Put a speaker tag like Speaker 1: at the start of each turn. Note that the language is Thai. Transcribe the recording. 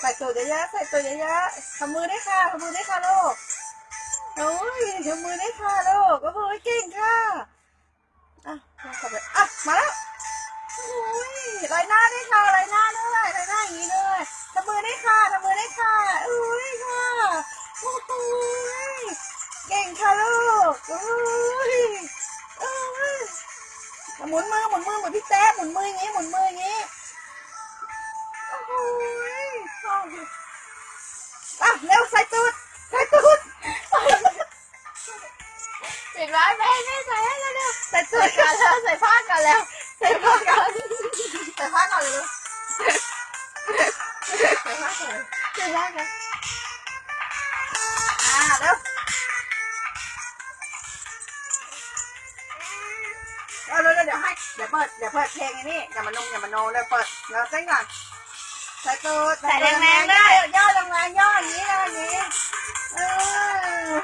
Speaker 1: ใส่ตัวเยอะๆใส่ตัวเยอะๆทำมือได้ค่ะทำมือได้ค่ะลูกโอ้ยทำมือได้ค่ะลูกก็มือเก่งค่ะอะมาเข้าไปอะมาแล้วโอ้ยลายหน้าได้ค่ะลายหน้าด้วยลายหน้าอย่างนี้เลยทำมือได้ค่ะทำมือได้ค่ะอุ้ยค่ะโอ้ยเก่งค่ะลูกโอ้ยโอ้ยหมุนมือหมุนมือเหมือนพี่แต๊ะหมุนมืออย่างนี้หมุนมือ อะเร็วใส่ตูดใส่ตูด
Speaker 2: ปิดไว้แม่แม่ใส่ให้เร็ว
Speaker 1: ใส่
Speaker 2: ๆ
Speaker 1: ตู
Speaker 2: ใส่
Speaker 1: ด
Speaker 2: กันแล้วใส่ผ้ากันแล้วใส่ผ้ากัน
Speaker 1: ใส่ผ้าก่อนเลยใส่ผ้าก่อน
Speaker 2: ใส่ผ้ากัน
Speaker 1: อ่าเร็วเร็วเร็วเร็วเดี๋ยวให้เดี๋ยวเปิดเดี๋ยวเปิดเพลงไอ้นี่อย่ามานุ่งอย่ามาโนเลยเปิดเดี๋ยวเต้นก่อน ใส่ตูด
Speaker 2: ใส่แรงๆได้
Speaker 1: ย่อแรงๆย่ออย่างนี้ย่ออย่างนี้เออ